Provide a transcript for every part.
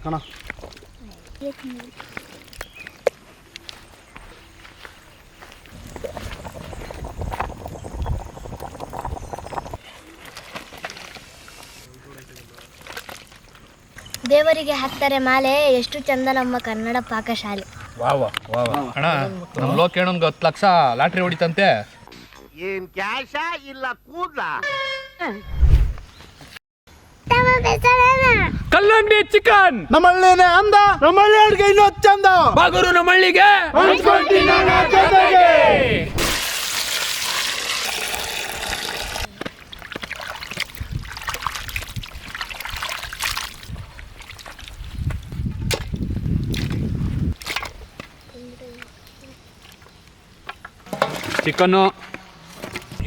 ಹಾಕೋಣ ದೇವರಿಗೆ ಹಾಕ್ತಾರೆ ಮಾಲೆ ಎಷ್ಟು ಚಂದ ನಮ್ಮ ಕನ್ನಡ ಪಾಕಶಾಲೆ. ವಾ ವಾ ವಾ ವಾ. ಅಣ್ಣ ನಮ್ಮ ಲೋಕೇಣನ್ಗೆ ಹತ್ತು ಲಕ್ಷ ಲಾಟ್ರಿ ಹೊಡಿತಂತೆ. ಏನ್ ಕ್ಯಾಶ ಇಲ್ಲ ಕೂದ್ಲ? ಕಲ್ಲಂಗಡಿ ಚಿಕನ್. ನಮ್ಮಳ್ಳಿನೇ ಅಂದ. ನಮ್ಮಳ್ಳಿ ಅಡ್ಗೆ ಇನ್ನೂ ಚಂದ. ಬಾಗೂರು ನಮ್ಮಳ್ಳಿಗೆ. ಚಿಕನ್ನು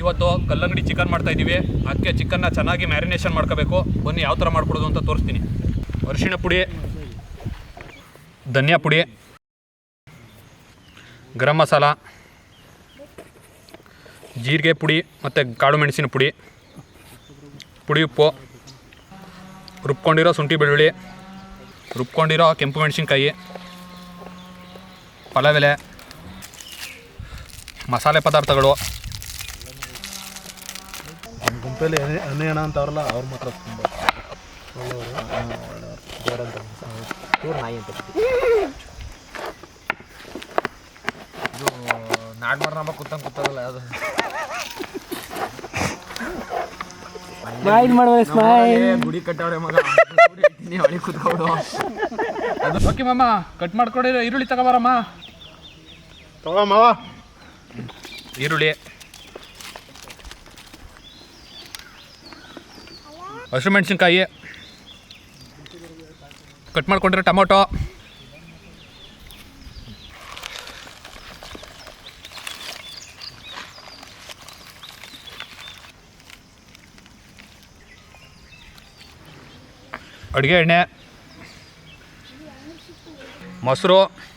ಇವತ್ತು ಕಲ್ಲಂಗಡಿ ಚಿಕನ್ ಮಾಡ್ತಾ ಇದ್ದೀವಿ. ಅದಕ್ಕೆ ಚಿಕನ್ನ ಚೆನ್ನಾಗಿ ಮ್ಯಾರಿನೇಷನ್ ಮಾಡ್ಕೋಬೇಕು. ಬನ್ನಿ ಯಾವ ಥರ ಮಾಡ್ಕೊಡೋದು ಅಂತ ತೋರಿಸ್ತೀನಿ. ಅರಿಶಿಣ ಪುಡಿ, ಧನಿಯಾ ಪುಡಿ, ಗರಂ ಮಸಾಲ, ಜೀರಿಗೆ ಪುಡಿ ಮತ್ತು ಕಾಳು ಮೆಣಸಿನ ಪುಡಿ ಪುಡಿ ಉಪ್ಪು, ರುಬ್ಕೊಂಡಿರೋ ಶುಂಠಿ ಬೆಳ್ಳುಳ್ಳಿ, ರುಬ್ಕೊಂಡಿರೋ ಕೆಂಪು ಮೆಣಸಿನ್ಕಾಯಿ, ಪಲಾವ್ ಎಲೆ, ಮಸಾಲೆ ಪದಾರ್ಥಗಳು. ನಮ್ಮ ಅನ್ನೇಣ ಅನಿ ಅನಿಯಣ ಅಂತ ಅವ್ರಲ್ಲ ಅವ್ರ ಮಾತ್ರ ತುಂಬ ಒಳ್ಳೆಯವರು. ದೇವರಂತ ಇವ್ರು ನಾಯಿ ಅಂತ ಇದು ನಾಡ್ಮಾರ್ ನಮ್ಮ ಕೂತಂಗ್ ಕೂತದಲ್ಲ ಅದು ಗುಡಿ ಕಟ್ಟವ್ರೆ ಮಗ. ಗುಡಿ ಹೊಳಿ ಕೂತ್ಕೊಂಡು. ಓಕೆ ಮಾಮ ಕಟ್ ಮಾಡ್ಕೊಡಿ ಈರುಳ್ಳಿ ತಗೋಬಾರಮ್ಮ. ತಗೋ ಮಾವ. ಈರುಳ್ಳಿ. ಹಸಿರು ಮೆಣಸಿನ್ಕಾಯಿ. ಕಟ್ ಮಾಡ್ಕೊಂಡಿರೋ ಟೊಮೊಟೊ. ಅಡುಗೆ ಎಣ್ಣೆ. ಮೊಸರು.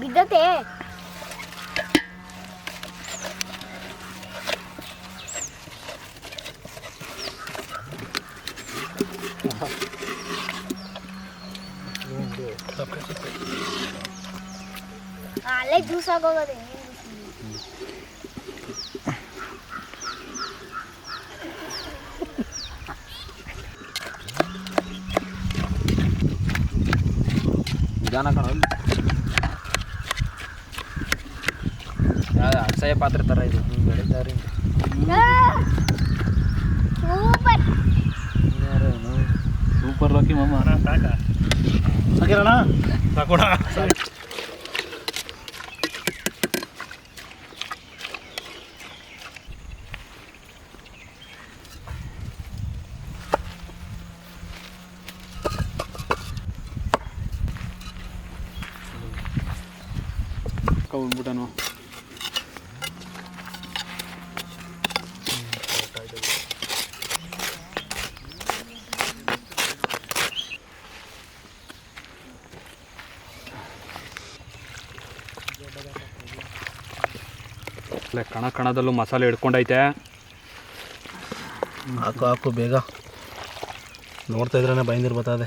ಬಿದ್ದತೆ ಅಲ್ಲೇ ಜ್ಯೂಸ್ ಆಗೋಗೋದೆ ನಿಧಾನ ಕಣ. ಅಕ್ಷಯ ಪಾತ್ರೆ ಥರ ಇದು ಹಿಂಗೆ ಬೆಳೀತಾರೆ ಸೂಪರ್. ಸೂಪರ್ ಲೋಕಿ ಮಮ್ಮ ಸಾಕಿರಣ ಸಾಕೋಣ ಕೌದ್ಬಿಟ್ಟನು ಅಲ್ಲೇ ಕಣ ಕಣದಲ್ಲೂ ಮಸಾಲೆ ಹಿಡ್ಕೊಂಡೈತೆ. ಹಾಕು ಹಾಕು ಬೇಗ. ನೋಡ್ತಾ ಇದ್ರೆ ಬೈಂದಿರ್ ಬರ್ತದೆ.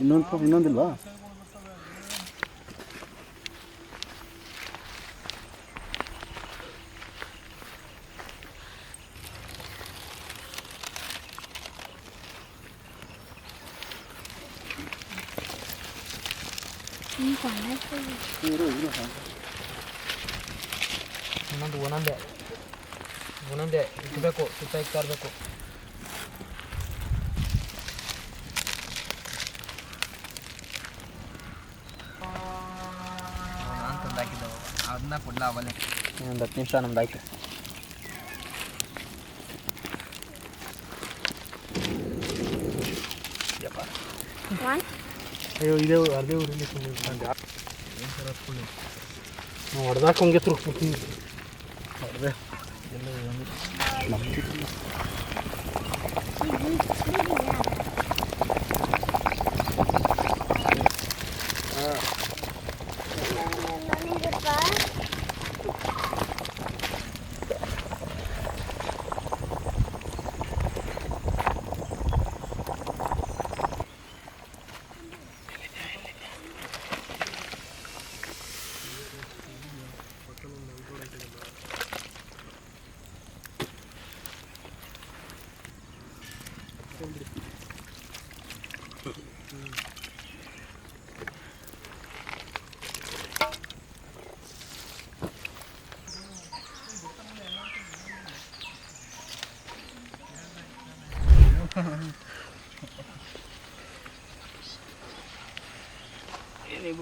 ಇನ್ನೊಂದು ಇನ್ನೊಂದಿಲ್ವಾ? ಇನ್ನೊಂದು ಒಂದೊಂದೇ ಒಂದೊಂದೇ ಇಟ್ಬೇಕು ಸುತ್ತ ಇರಬೇಕು. ಅದನ್ನ ಕೊಡ್ಲ ಅವಲೇ. ಒಂದು ಹತ್ತು ನಿಮಿಷ ನಮ್ದು ಆಯ್ತು. ಅಯ್ಯೋ ಇದೇ ಅರ್ಧ ಊರಿಂದ ನಾವು ಹೊಡೆದಾಕ ಹಂಗೆ ತುರ್ಕ್ಬಿಡ್ತೀನಿ ಹೊಡೆದೆ.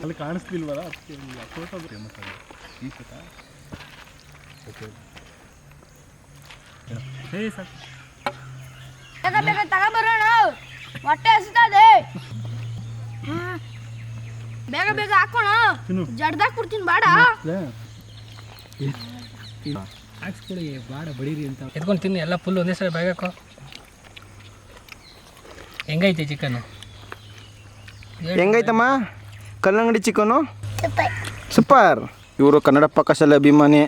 ಅಲ್ಲಿ ಕಾಣಿಸ್ತಿಲ್ವಲ್ಲ ಅದಕ್ಕೆ ಫೋಟೋ ಫೇಮಸ್ ಆಗಿದೆ ಈ ಸತ ಓಕೆ ಸರ್ ಬೇಗ ಬೇಗ ತಗೊಂಬರೋಣ ಹೊಟ್ಟೆ ಹಸಿತದೆ. ಬೇಗ ಬೇಗ ಹಾಕೋಣ. ಕೊಡ್ತೀನಿ ಬಾಡ. ಹಾಕ್ಸ್ಕೊಳ್ಳಿ ಬಾಡ ಬಡೀರಿ ಅಂತ. ಎತ್ಕೊಂಡು ತಿನ್ನಿ ಎಲ್ಲ ಫುಲ್ ಒಂದೇ ಸಲ ಬೇಗಕ್ಕೋ ಹೆಂಗೈತೆ ಚಿಕನ್ನು? ಹೆಂಗೈತಮ್ಮ? ಕಲ್ಲಂಗಡಿ ಚಿಕನು ಸೂಪರ್. ಇವರು ಕನ್ನಡ ಪಾಕಶಾಲೆ ಅಭಿಮಾನಿ.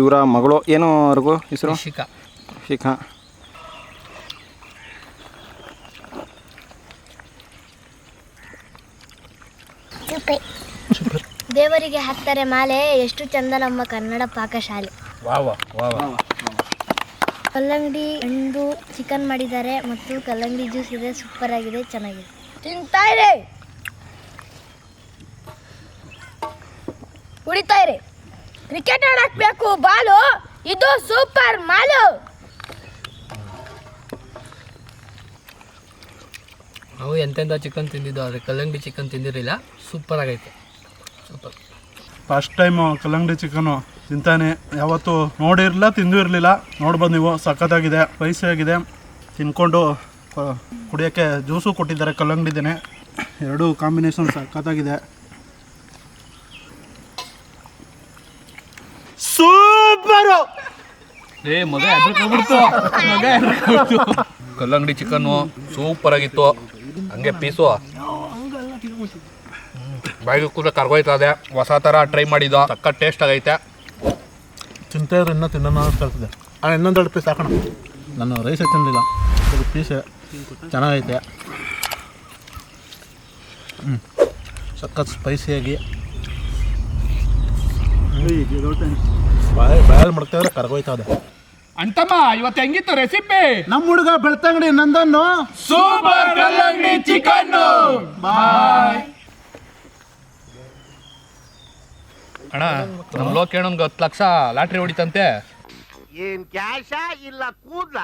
ಇವರ ಮಗಳು ಏನು ಅವ್ರಿಗೂ ಹೆಸರು? ಶಿಖಾ. ಶಿಖಾ. ದೇವರಿಗೆ ಹಾಕ್ತಾರೆ ಮಾಲೆ ಎಷ್ಟು ಚಂದ ನಮ್ಮ ಕನ್ನಡ ಪಾಕಶಾಲೆ. ವಾ ವಾ ವಾ ವಾ. ಕಲ್ಲಂಗಡಿ ಹಣ್ಣು ಚಿಕನ್ ಮಾಡಿದ್ದಾರೆ ಮತ್ತು ಕಲ್ಲಂಗಡಿ ಜ್ಯೂಸ್ ಇದೆ ಸೂಪರ್ ಆಗಿದೆ ಚೆನ್ನಾಗಿದೆ. ತಿಂತಾ ಇರಿ. ಕುಡಿತಾ ಇರಿ. ಕ್ರಿಕೆಟ್ ಆಡಕ್ ಬೇಕು ಬಾಲು ಇದು ಸೂಪರ್ ಮಾಲು. ನಾವು ಎಂತೆಂಥ ಚಿಕನ್ ತಿಂದಿದ್ದು ಆದರೆ ಕಲ್ಲಂಗಡಿ ಚಿಕನ್ ತಿಂದಿರಲಿಲ್ಲ. ಸೂಪರ್ ಆಗೈತೆ. ಸೂಪರ್ ಫಸ್ಟ್ ಟೈಮು ಕಲ್ಲಂಗಡಿ ಚಿಕನು ತಿಂತಾನೆ. ಯಾವತ್ತು ನೋಡಿರಲಿಲ್ಲ ತಿಂದೂ ಇರಲಿಲ್ಲ. ನೋಡ್ಬೋದು ನೀವು ಸಖತ್ತಾಗಿದೆ ಸ್ಪೈಸಿ ಆಗಿದೆ. ತಿನ್ಕೊಂಡು ಕುಡಿಯೋಕ್ಕೆ ಜ್ಯೂಸು ಕೊಟ್ಟಿದ್ದಾರೆ ಕಲ್ಲಂಗಡಿದೇನೆ ಎರಡೂ ಕಾಂಬಿನೇಷನ್ ಸಖತ್ತಾಗಿದೆ. ಸೂಪರು ಏ ಮಗ ಕಲ್ಲಂಗಡಿ ಚಿಕನ್ನು ಸೂಪರ್ ಆಗಿತ್ತು. ಹಂಗೆ ಪೀಸು. ಬಾಯಿಗೆ ಕೂಡ ಕರ್ಗೋಯ್ತಾ ಇದೆ ಹೊಸ ಥರ ಟ್ರೈ ಮಾಡಿದ ತಕ್ಕ ಟೇಸ್ಟ್ ಆಗೈತೆ. ತಿಂತಾ ಇದ್ರೆ ಇನ್ನೂ ತಿನ್ನೋಣ ಅನಿಸ್ತಾ ಆ ಇನ್ನೊಂದೆರಡು ಪೀಸ್ ಹಾಕೋಣ. ನಾನು ರೈಸೇ ತಿನ್ನಲಿಲ್ಲ ಇದು ಪೀಸ್ ಚೆನ್ನಾಗೈತೆ. ಹ್ಞೂ ಸಖತ್ ಸ್ಪೈಸಿಯಾಗಿ ಬಾಯಲ್ ಬಾಯಲ್ಲಿ ಮಾಡ್ತಾ ಇದ್ರೆ ಕರ್ಗೋಯ್ತಾ ಇದೆ ಅಂತಮ್ಮ ಇವತ್ತು ಹೆಂಗಿತ್ತು ರೆಸಿಪಿ ನಮ್ಮ ಹುಡುಗ ಬೆಳ್ತಂಗಡಿ ನಂದನ್ನು ಸೂಪರ್ ಕಲ್ಲಂಗಡಿ ಚಿಕನ್ ಅಣ್ಣ ನಮ್ಮ ಲೋಕೇಣನ್ಗೆ ಹತ್ತು ಲಕ್ಷ ಲಾಟ್ರಿ ಹೊಡಿತಂತೆ. ಏನ್ ಕ್ಯಾಶ ಇಲ್ಲ ಕೂದ್ಲ?